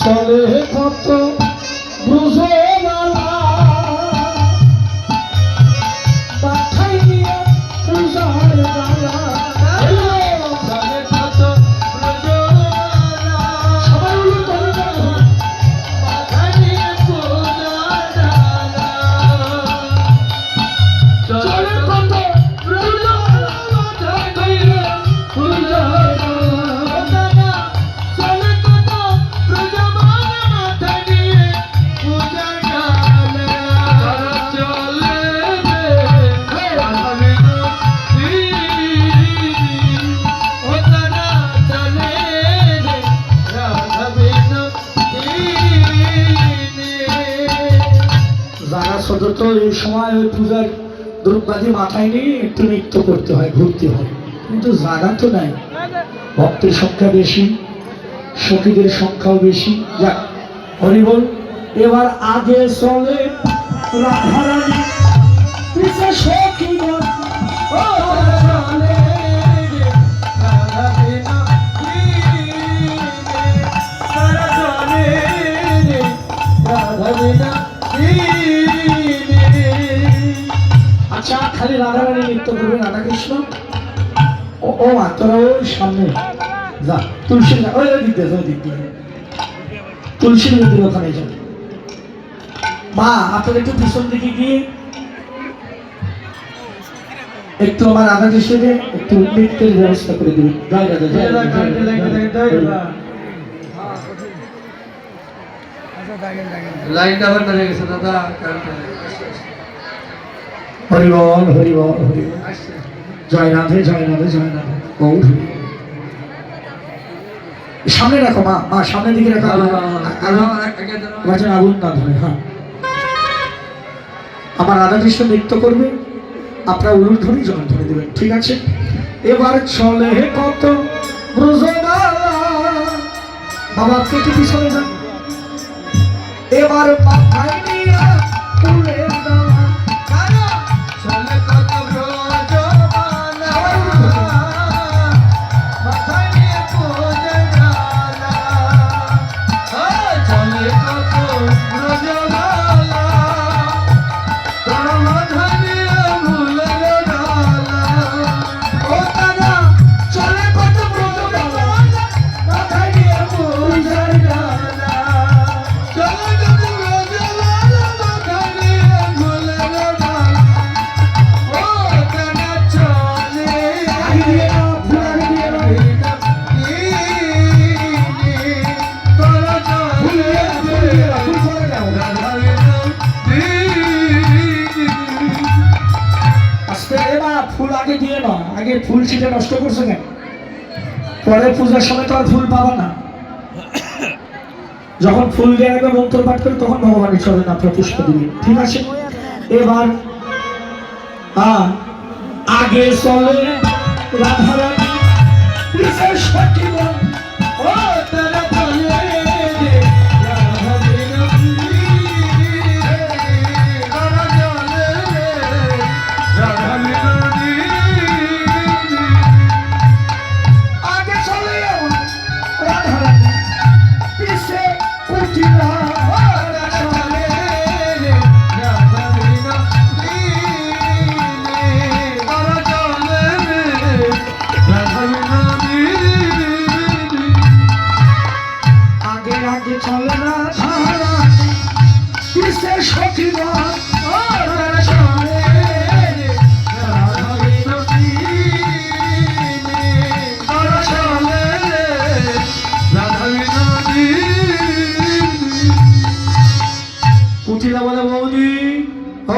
চলে কত ব্রুজবালা পাঠাই নিয়ে পূজার গালা যারা সদত এই সময় ওই পূজার দ্রব্যাদি মাথায় নিয়ে একটু নৃত্য করতে হয়, ঘুরতে হয়। কিন্তু জায়গা তো নাই। ভক্তের সংখ্যা বেশি, সখীদের সংখ্যাও বেশি। যাক হরিবল এবার আগে চলে রাধারানী সখীগণ ও খালি রাধারানী নৃত্য করবে রাধা কৃষ্ণ ও মা, তোরা ওই সামনে যা, তুলসী ওই ওই দিক দিয়ে ওই দিক দিয়ে তুলসী নদীর ওখানে যা। মা আপনার একটু পিছন দিকে গিয়ে একটু আমার রাধা কৃষ্ণকে একটু নৃত্যের ব্যবস্থা করে রাধা। লাইনটা আবার বেড়ে গেছে, দাদা হরিবল হরিবল হরিবল জয় রাধে জয় রাধে জয় রাধে। গৌর হরি। সামনে রাখো মা মা সামনের দিকে রাখো। আগুন- না ধরে হ্যাঁ। আমার রাধাকৃষ্ণ নৃত্য করবে আপনারা উলুর ধরে জল ধরে দেবেন ঠিক আছে? এবার চলে কত বাবা আপনি একটু পিছনে যান। এবার মাথায় এবার ফুল আগে দিয়ে না আগে ফুল ছিটে নষ্ট করছে কেন? পরে পূজার সময় তো আর ফুল পাবা না। যখন ফুল দিয়ে, একবার মন্ত্র পাঠ করে তখন ভগবানের চরণ আপনার পুষ্প দিবেন ঠিক আছে? এবার আগে চলে রাধারানী পিছে বলে বৌদি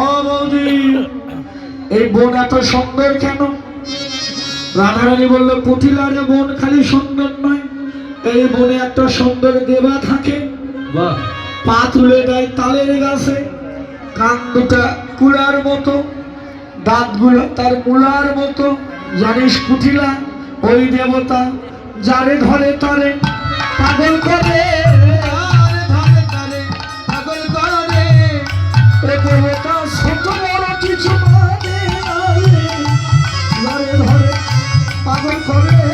ও বৌদি এই বোন এত সুন্দর কেন? রাধারানী বলল বোন খালি সুন্দর নয় এই বনে একটা সুন্দর দেবা থাকে। পা তুলে দেয় তালের গাছে কান দুটা কুলার মতো দাঁতগুলো তার মূলার মতো। জানিস কুটিলা ওই দেবতা যারে ধরে তারে পাগল করে।